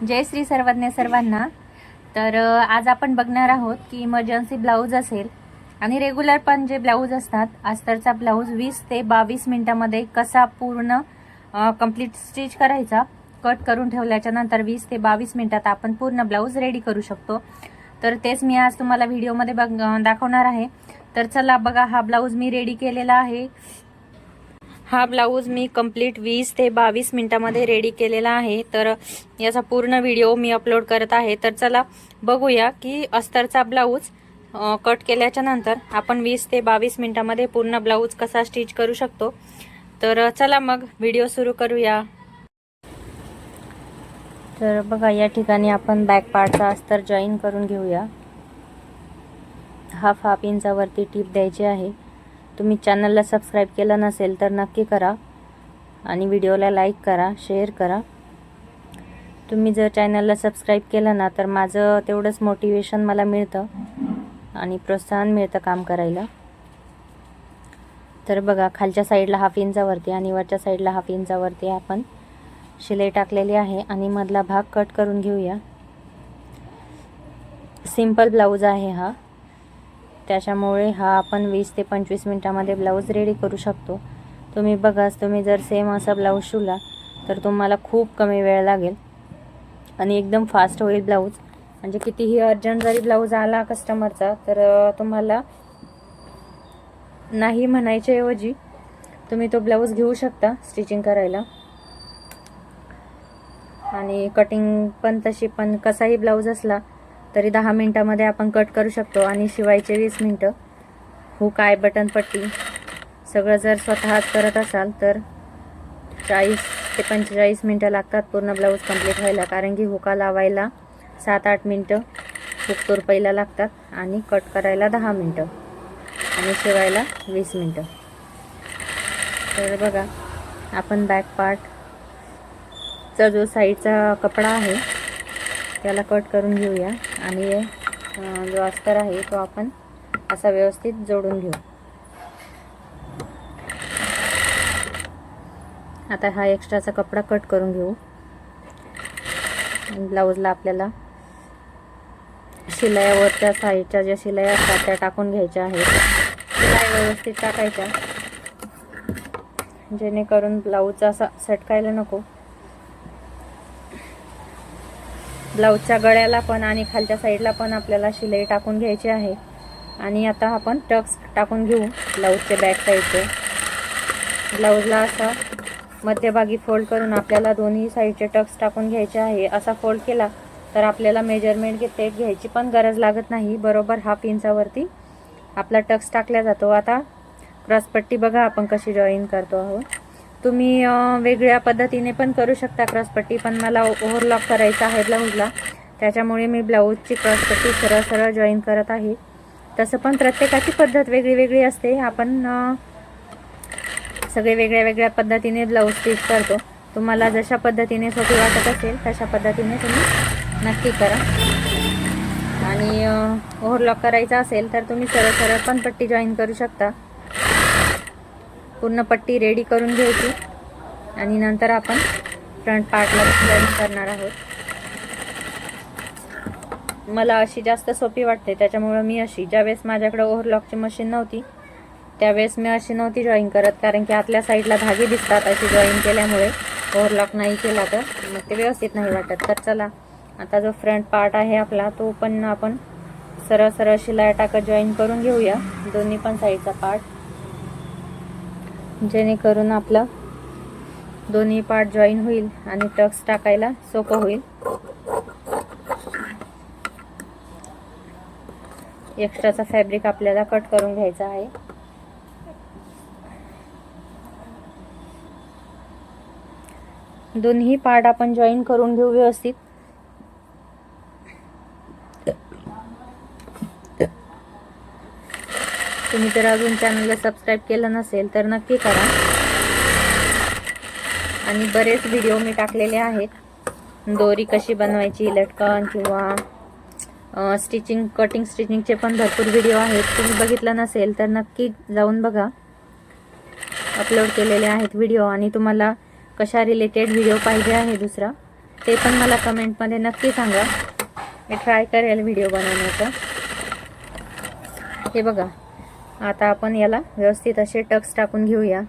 जय श्री सर्वज्ञ सर्वांना. तर आज आपण बघणार आहोत की इमर्जन्सी ब्लाऊज असेल आणि रेग्युलर पण जे ब्लाऊज असतात अस्तरचा ब्लाऊज वीस ते बावीस मिनिटामध्ये कसा पूर्ण कंप्लीट स्टिच करायचा कट करून ठेवल्याच्या नंतर वीस ते बावीस मिनिटात आपण पूर्ण ब्लाऊज रेडी करू शकतो. तर तेच मी आज तुम्हाला व्हिडिओमध्ये बघ दाखवणार आहे. तर चला बघा हा ब्लाऊज मी रेडी केलेला आहे. हा ब्लाऊज मी कंप्लीट वीस ते बावीस मिनटामध्ये रेडी केलेला आहे. तर याचा पूर्ण व्हिडिओ मी अपलोड करत आहे. तर चला बघूया की अस्तरचा ब्लाऊज कट केल्याच्यानंतर आपण वीस ते बावीस मिनटामध्ये पूर्ण ब्लाऊज कसा स्टिच करू शकतो. तर चला मग व्हिडिओ सुरू करूया. तर बघा या ठिकाणी आपण बॅक पार्टचा अस्तर जॉईन करून घेऊया. हाफ हाफ इंचावरती टीप द्यायची आहे. तुम्ही चॅनलला सबस्क्राईब केलं नसेल तर नक्की करा आणि व्हिडिओला लाईक करा शेअर करा. तुम्ही जर चॅनलला सबस्क्राईब केलं ना तर माझं तेवढंच मोटिवेशन मला मिळतं आणि प्रोत्साहन मिळतं काम करायला. तर बघा खालच्या साईडला हाफ इंचावरती आणि वरच्या साईडला हाफ इंचावरती आपण शिलाई टाकलेली आहे आणि मधला भाग कट करून घेऊया. सिंपल ब्लाऊज आहे हा. त्याच्यामुळे हा आपण वीस ते पंचवीस मिनटामध्ये ब्लाऊज रेडी करू शकतो. तुम्ही बघाच तुम्ही जर सेम असा ब्लाऊज शिवला तर तुम्हाला खूप कमी वेळ लागेल. आणि एकदम फास्ट होईल ब्लाऊज. म्हणजे कितीही अर्जंट जरी ब्लाऊज आला कस्टमरचा तर तुम्हाला नाही म्हणायच्या ऐवजी तुम्ही तो ब्लाऊज घेऊ शकता स्टिचिंग करायला. आणि कटिंग पण तशी पण कसाही ब्लाऊज असला तरी दहा मिनटामध्ये आपण कट करू शकतो आणि शिवायचे वीस मिनटं. हुक हो, आय बटन पट्टी? सगळं जर स्वतःच करत असाल तर चाळीस ते पंचेचाळीस मिनटं लागतात पूर्ण ब्लाऊज कंप्लीट व्हायला. कारण की हुका लावायला सात आठ मिनटं हुक तुरपायला लागतात आणि कट करायला दहा मिनटं आणि शिवायला वीस मिनटं. तर बघा आपण बॅक पार्टचा जो साईडचा कपडा आहे त्याला कट करून घेऊया. आणि जो अस्तर आहे तो आपण असा व्यवस्थित जोडून घेऊ. आता हा एक्स्ट्राचा कपडा कट करून घेऊ. ब्लाऊजला आपल्याला शिलायावरच्या साईडच्या ज्या शिलाया असतात त्या टाकून घ्यायच्या आहेत. शिलाई व्यवस्थित टाकायच्या. जेणेकरून ब्लाऊजचा असा सटकायला नको. ब्लाऊजच्या गळ्याला पण आणि खालच्या साईडला पण आपल्याला शिलाई टाकून घ्यायची आहे. आणि आता आपण टक्स टाकून घेऊ ब्लाऊजचे बॅक साईडचे. ब्लाऊजला असा मध्यभागी फोल्ड करून आपल्याला दोन्ही साईडचे टक्स टाकून घ्यायचे आहे. असा फोल्ड केला तर आपल्याला मेजरमेंट घेते घ्यायची पण गरज लागत नाही. बरोबर हाफ इंचावरती आपला टक्स टाकला जातो. आता क्रॉसपट्टी बघा आपण कशी जॉईन करतो आहोत. तुम्ही वेगळ्या पद्धतीने पण करू शकता क्रॉसपट्टी पण मला ओव्हरलॉक करायचा आहे ब्लाऊजला. त्याच्यामुळे मी ब्लाऊजची क्रॉसपट्टी सरळ सरळ जॉईन करत आहे. तसं पण प्रत्येकाची पद्धत वेगळी वेगळी असते. आपण सगळे वेगळ्या वेगळ्या पद्धतीने ब्लाऊज स्टिच करतो. तुम्हाला जशा पद्धतीने सोपी वाटत असेल तशा पद्धतीने तुम्ही नक्की करा. आणि ओव्हरलॉक करायचा असेल तर तुम्ही सरळ सरळ पण पट्टी जॉईन करू शकता. पूर्ण पट्टी रेडी करून घ्यायची. आणि नंतर आपण फ्रंट पार्टला जॉईन करणार आहोत. मला अशी जास्त सोपी वाटते. त्याच्यामुळं मी अशी ज्यावेळेस माझ्याकडे ओव्हरलॉकची मशीन नव्हती त्यावेळेस मी अशी नव्हती जॉईन करत. कारण की आतल्या साईडला धागे दिसतात अशी जॉईन केल्यामुळे ओव्हरलॉक नाही केला तर मग ते व्यवस्थित नाही वाटत. तर चला आता जो फ्रंट पार्ट आहे आपला तो पण आपण सरळ सरळ शिलाई टाकत जॉईन करून घेऊया. दोन्ही पण साईडचा पार्ट जेणेकरून आपलं दोन्ही पार्ट जॉईन होईल आणि टक्स टाकायला सोपं होईल. एक्स्ट्राचा फॅब्रिक आपल्याला कट करून घ्यायचा आहे. दोन्ही पार्ट आपण जॉईन करून घेऊ व्यवस्थित. तुम्ही जर अजून चॅनलला सबस्क्राईब केलं नसेल तर नक्की करा. आणि बरेच व्हिडिओ मी टाकलेले आहेत. दोरी कशी बनवायची लटकन किंवा स्टिचिंग कटिंग स्टिचिंगचे पण भरपूर व्हिडिओ आहेत. तुम्ही बघितलं नसेल तर नक्की जाऊन बघा. अपलोड केलेले आहेत व्हिडिओ आणि तुम्हाला कशा रिलेटेड व्हिडिओ पाहिजे आहे दुसरा ते पण मला कमेंटमध्ये नक्की सांगा. मी ट्राय करेल व्हिडिओ बनवण्याचा. हे बघा. आता आपण याला व्यवस्थित असे टक्स टाकून घेऊया.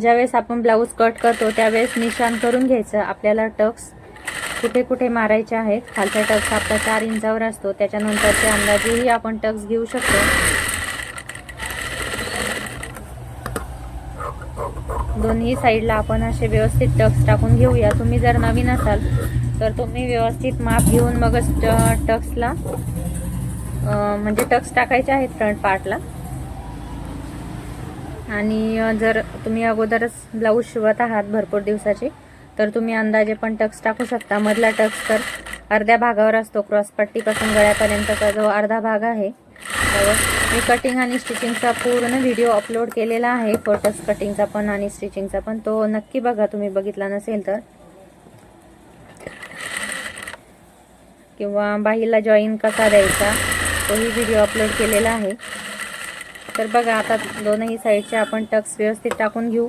ज्यावेळेस आपण ब्लाऊज कट करतो त्यावेळेस निशाण करून घ्यायचं. आपल्याला टक्स कुठे कुठे मारायचे आहेत. खालचा टक्स आपला चार इंचावर असतो. त्याच्यानंतरचे अंदाजेही आपण टक्स घेऊ शकतो. दोन्ही साईडला आपण असे व्यवस्थित टक्स टाकून घेऊया. तुम्ही जर नवीन असाल तर तुम्ही व्यवस्थित माप घेऊन मगच ट- टक्सला म्हणजे टक्स टाकायचे आहेत फ्रंट पार्टला. आणि जर तुम्ही अगोदरच ब्लाऊज शिवत आहात भरपूर दिवसाचे तर तुम्ही अंदाजे पण टक्स टाकू शकता. मधला टक्स तर अर्ध्या भागावर असतो क्रॉसपट्टीपासून गळ्यापर्यंतचा जो अर्धा भाग आहे तर मी कटिंग आणि स्टिचिंगचा पूर्ण व्हिडिओ अपलोड केलेला आहे. फोटोस कटिंगचा पण आणि स्टिचिंगचा पण. तो नक्की बघा तुम्ही बघितला नसेल तर. किंवा बाहीला जॉईन कसा द्यायचा? तोही व्हिडिओ अपलोड केलेला आहे. तर बघा आता दोनही साईडचे आपण टक्स व्यवस्थित टाकून घेऊ.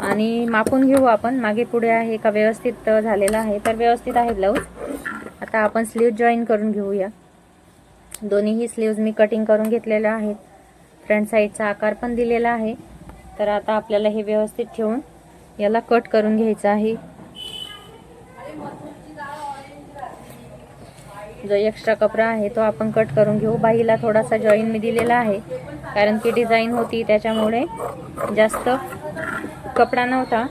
आणि मापून घेऊ आपण. मागे पुढे आहे का व्यवस्थित झालेला आहे. तर व्यवस्थित आहे ब्लाऊज आता आपण स्लीव्ह जॉईन करून घेऊया. दोन्हीही स्लीव्ज मी कटिंग करून घेतलेल्या आहेत. फ्रंट साईडचा आकार पण दिलेला आहे. तर आता आपल्याला हे व्यवस्थित ठेवून याला कट करून घ्यायचं आहे. जो एक्स्ट्रा कपडा आहे तो आपण कट करून घेऊ. बाहीला थोडासा जॉईन मी दिलेला आहे. कारण की डिझाईन होती त्याच्यामुळे जास्त कपडा नव्हता.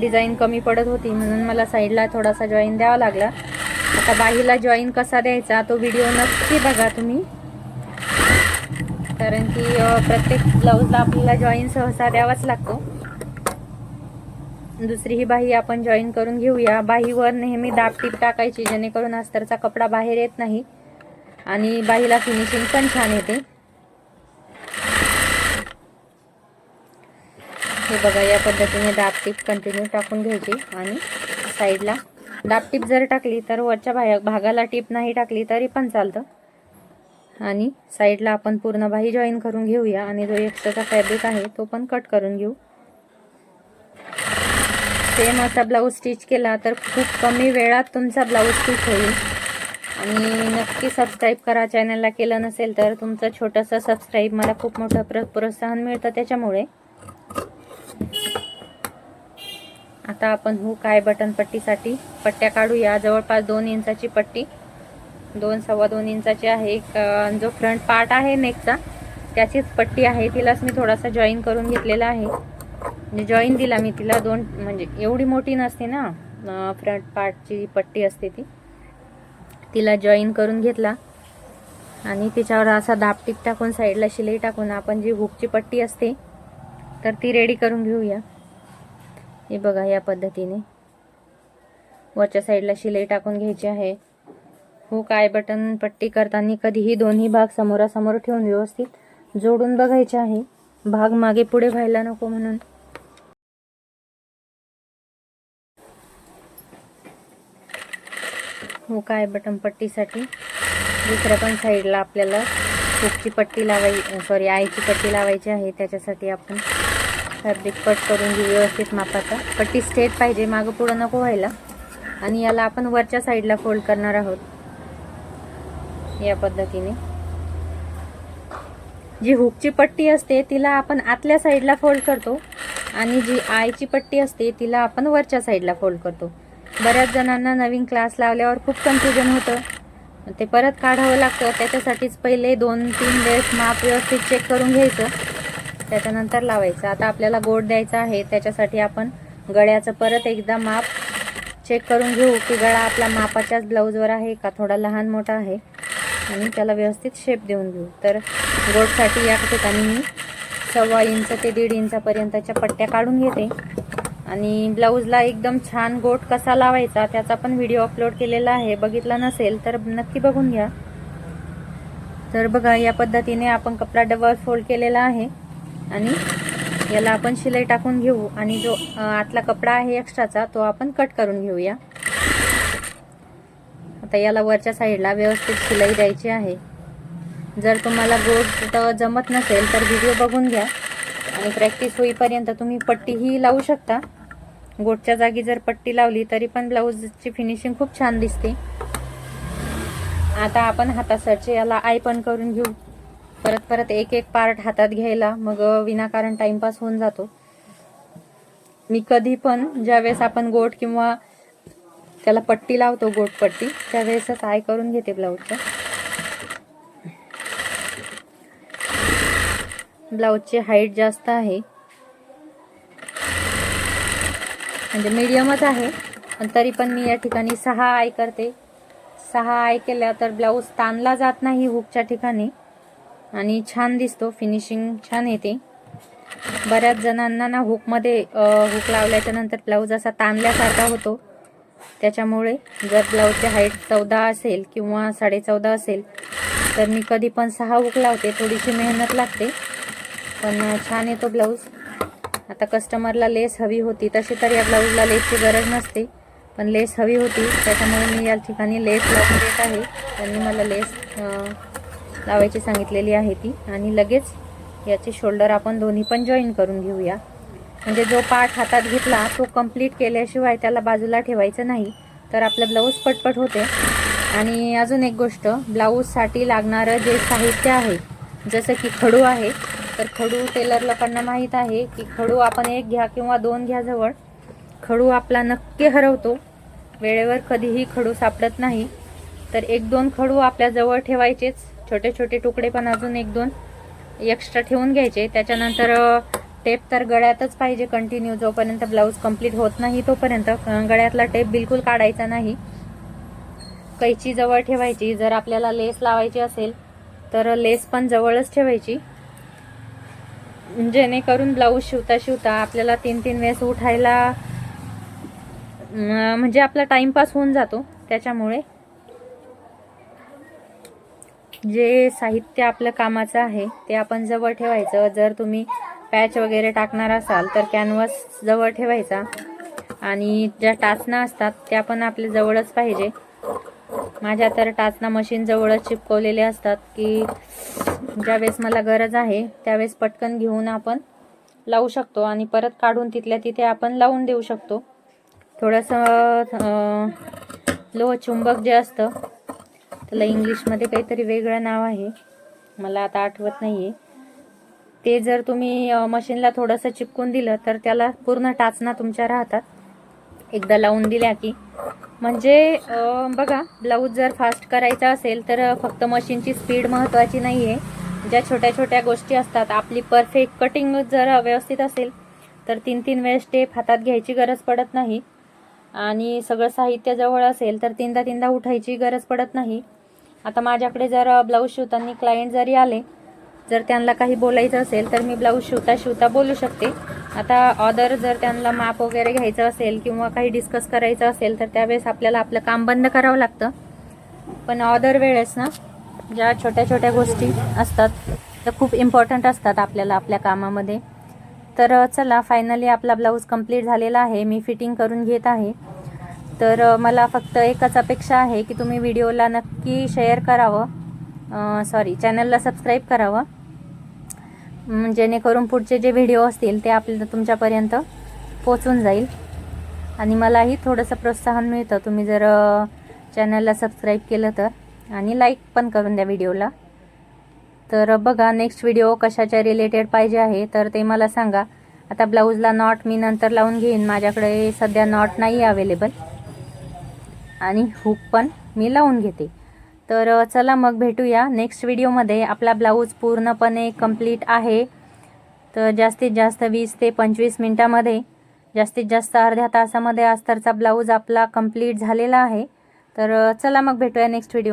डिझाईन कमी पडत होती म्हणून मला साईडला थोडासा जॉईन द्यावा लागला. आता बाहीला जॉईन कसा द्यायचा तो व्हिडिओ नक्की बघा तुम्ही. कारण की प्रत्येक ब्लाऊजला आपल्याला जॉईन सहसा द्यावाच लागतो. दुसरी ही बाही आपण जॉईन करून घेऊया. बाहीवर नेहमी दाब टीप टाकायची जेणेकरून अस्तरचा कपडा बाहेर येत नाही आणि बाहीला फिनिशिंग पण छान येते. हे बघा या पद्धतीने दाब टीप कंटिन्यू टाकून घ्यायची आणि साईडला दाब टीप जर टाकली तर वरच्या भा भागाला टीप नाही टाकली तरी पण चालतं. आणि साईडला आपण पूर्ण बाही जॉईन करून घेऊया आणि जो एक्स्ट्राचा फॅब्रिक आहे तो पण कट करून घेऊ. सेम असा ब्लाऊज स्टिच केला तर खूप कमी वेळात तुमचा ब्लाऊज स्टिच होईल. आणि नक्की सबस्क्राईब करा. चॅनलला केलं नसेल तर तुमचं छोटंसं सबस्क्राईब मला खूप मोठं प्र प्रोत्साहन मिळतं त्याच्यामुळे. आता आपण हूक आहे बटन पट्टीसाठी? पट्ट्या काढूया. जवळपास दोन इंचाची पट्टी. दोन सव्वा दोन इंचाची आहे. एक जो फ्रंट पार्ट आहे नेकचा त्याचीच पट्टी आहे. तिलाच मी थोडासा जॉईन करून घेतलेला आहे. म्हणजे जॉईन दिला मी तिला दोन म्हणजे एवढी मोठी नसते ना फ्रंट पार्टची पट्टी असते ती. तिला जॉईन करून घेतला. आणि तिच्यावर असा दाबटीप टाकून साईडला शिलाई टाकून आपण जी हुकची पट्टी असते तर ती रेडी करून घेऊया. हे बघा या पद्धतीने. वरच्या साईडला शिलाई टाकून घ्यायची आहे. हुक आय बटन पट्टी करताना कधीही दोन्ही भाग समोरासमोर ठेवून व्यवस्थित जोडून बघायचे आहे. भाग मागे पुढे व्हायला नको म्हणून. हो, हुक आहे बटन पट्टीसाठी? दुसऱ्या पण साईडला आपल्याला हुकची पट्टी लावायची सॉरी आईची पट्टी लावायची आहे त्याच्यासाठी आपण फॅब्रिक कट करून घेऊ व्यवस्थित मापाचा. पट्टी स्ट्रेट पाहिजे मागं पुढं नको व्हायला. आणि याला आपण वरच्या साईडला फोल्ड करणार आहोत. या पद्धतीने. जी हुकची पट्टी असते तिला आपण आतल्या साईडला फोल्ड करतो. आणि जी आयची पट्टी असते तिला आपण वरच्या साईडला फोल्ड करतो. बऱ्याच जणांना नवीन क्लास लावल्यावर खूप कन्फ्युजन होतं. ते परत काढावं लागतं. त्याच्यासाठीच पहिले दोन तीन वेळेस माप व्यवस्थित चेक करून घ्यायचं. त्याच्यानंतर लावायचं. आता आपल्याला गोड द्यायचा आहे. त्याच्यासाठी आपण गळ्याचं परत एकदा माप चेक करून घेऊ की गळा आपला मापाच्याच ब्लाऊजवर आहे का थोडा लहान मोठा आहे. आणि त्याला व्यवस्थित शेप देऊन घेऊ. तर गोडसाठी या ठिकाणी मी सव्वा इंच ते दीड इंचापर्यंतच्या पट्ट्या काढून घेते. आणि ब्लाऊजला एकदम छान गोट कसा लावायचा त्याचा पण व्हिडिओ अपलोड केलेला आहे. बघितला नसेल तर नक्की बघून घ्या. तर बघा या पद्धतीने आपण कपडा डबल फोल्ड केलेला आहे. आणि याला आपण शिलाई टाकून घेऊ. आणि जो आतला कपडा आहे एक्स्ट्राचा तो आपण कट करून घेऊया. आता याला वरच्या साईडला व्यवस्थित शिलाई द्यायची आहे. जर तुम्हाला गोट जमत नसेल तर व्हिडिओ बघून घ्या. आणि प्रॅक्टिस होईपर्यंत तुम्ही पट्टीही लावू शकता. गोटच्या जागी जर पट्टी लावली तरी पण ब्लाऊजची फिनिशिंग खूप छान दिसते. आता आपण हातासाठी याला आय पण करून घेऊ. परत परत एक एक पार्ट हातात घ्यायला मग विनाकारण टाइमपास होऊन जातो. मी कधी पण ज्यावेळेस आपण गोट किंवा त्याला पट्टी लावतो गोट पट्टी त्यावेळेसच आय करून घेते ब्लाऊजचं. ब्लाऊजची हाईट जास्त आहे. म्हणजे मीडियमच आहे. पण तरी पण मी या ठिकाणी सहा आय करते. सहा आय केल्या तर ब्लाऊज ताणला जात नाही हुकच्या ठिकाणी. आणि छान दिसतो फिनिशिंग छान येते. बऱ्याच जणांना ना हुकमध्ये हुक लावल्याच्या नंतर ब्लाऊज असा ताणल्यासारखा होतो. त्याच्यामुळे जर ब्लाऊजची हाईट चौदा असेल किंवा साडे चौदा असेल तर मी कधी पण सहा हुक लावते. थोडीशी मेहनत लागते. पण छान येतो ब्लाऊज आता कस्टमरला लेस हवी होती. तशी तर या ब्लाऊजला लेसची गरज नसते. पण लेस हवी होती. त्याच्यामुळे मी या ठिकाणी लेस लावून देत आहे. त्यांनी मला लेस लावायची सांगितलेली आहे ती. आणि लगेच याचे शोल्डर आपण दोन्ही पण जॉईन करून घेऊया. म्हणजे जो पार्ट हातात घेतला तो कंप्लीट केल्याशिवाय त्याला बाजूला ठेवायचं नाही. तर आपलं ब्लाऊज पटपट होते. आणि अजून एक गोष्ट ब्लाऊजसाठी लागणारं जे साहित्य आहे जसं की खडू आहे तर खडू टेलर लोकांना माहीत आहे की खडू आपण एक घ्या किंवा दोन घ्या जवळ. खडू आपला नक्की हरवतो. वेळेवर कधीही खडू सापडत नाही. तर एक दोन खडू आपल्या जवळ ठेवायचेच. छोटे छोटे तुकडे पण अजून एक दोन एक्स्ट्रा ठेवून घ्यायचे. त्याच्यानंतर टेप तर गळ्यातच पाहिजे कंटिन्यू जोपर्यंत ब्लाऊज कंप्लीट होत नाही तोपर्यंत. गळ्यातला टेप बिलकुल काढायचा नाही. कैची जवळ ठेवायची. जर आपल्याला लेस लावायची असेल तर लेस पण जवळच ठेवायची. जेणेकरून ब्लाऊज शिवता शिवता आपल्याला तीन तीन वेळेस उठायला म्हणजे आपला टाइमपास होऊन जातो. त्याच्यामुळे जे साहित्य आपलं कामाचं आहे ते आपण जवळ ठेवायचं. जर तुम्ही पॅच वगैरे टाकणार असाल तर कॅनव्हास जवळ ठेवायचा. आणि ज्या टाचना असतात त्या पण आपल्या जवळच पाहिजे. माझ्या तर टाचना मशीन जवळच चिपकवलेले असतात की ज्यावेळेस मला गरज आहे त्यावेळेस पटकन घेऊन आपण लावू शकतो आणि परत काढून तिथल्या तिथे आपण लावून देऊ शकतो. थोडंसं लोह चुंबक जे असतं त्याला इंग्लिशमध्ये काहीतरी वेगळं नाव आहे. मला आता आठवत नाही आहे ते जर तुम्ही मशीनला थोडंसं चिपकून दिलं तर त्याला पूर्ण टाचना तुमच्या राहतात. एकदा लावून दिल्या की म्हणजे बघा ब्लाऊज जर फास्ट करायचा असेल तर फक्त मशीनची स्पीड महत्त्वाची नाही आहे ज्या छोट्या छोट्या गोष्टी असतात आपली परफेक्ट कटिंग जर व्यवस्थित असेल तर तीन तीन वेळेस स्टेप हातात घ्यायची गरज पडत नाही. आणि सगळं साहित्य जवळ असेल तर तीनदा तीनदा उठायची गरज पडत नाही. आता माझ्याकडे जर ब्लाऊज शिवताना क्लायंट जरी आले जर त्यांना काही बोलायचं असेल तर मी ब्लाऊज शिवता शिवता बोलू शकते. आता ऑर्डर जर त्यांना माप वगैरे घ्यायचं असेल किंवा काही डिस्कस करायचं असेल तर त्यावेळेस आपल्याला आपलं काम बंद करावं लागतं. पण ऑर्डर वेळेस ना ज्या छोट्या छोट्या गोष्टी असतात त्या खूप इम्पॉर्टंट असतात आपल्याला आपल्या कामामध्ये. तर चला फायनली आपला ब्लाऊज कंप्लीट झालेला आहे. मी फिटिंग करून घेत आहे. तर मला फक्त एकच अपेक्षा आहे की तुम्ही व्हिडिओला नक्की शेअर करावं. सॉरी चॅनलला सबस्क्राईब करावं. जेणेकरून पुढचे जे व्हिडिओ असतील ते आपल्याला तुमच्यापर्यंत पोचून जाईल. आणि मलाही थोडंसं प्रोत्साहन मिळतं. तुम्ही जर चॅनलला सबस्क्राईब केलं तर. आणि लाईक पण करून द्या व्हिडिओला तर बघा नेक्स्ट व्हिडिओ कशाच्या रिलेटेड पाहिजे आहे तर ते मला सांगा. आता ब्लाऊजला नॉट मी नंतर लावून घेईन. माझ्याकडे सध्या नॉट नाही अवेलेबल आणि हुक पण मी लावून घेते. तर चला मग भेटूया. नेक्स्ट व्हिडिओमध्ये आपला ब्लाऊज पूर्णपणे कंप्लीट आहे. तर जास्तीत जास्त वीस ते पंचवीस मिनटामध्ये जास्तीत जास्त अर्ध्या तासामध्ये अस्तरचा ब्लाऊज आपला कंप्लीट झालेला आहे. तर चला मग भेटूया नेक्स्ट व्हिडिओ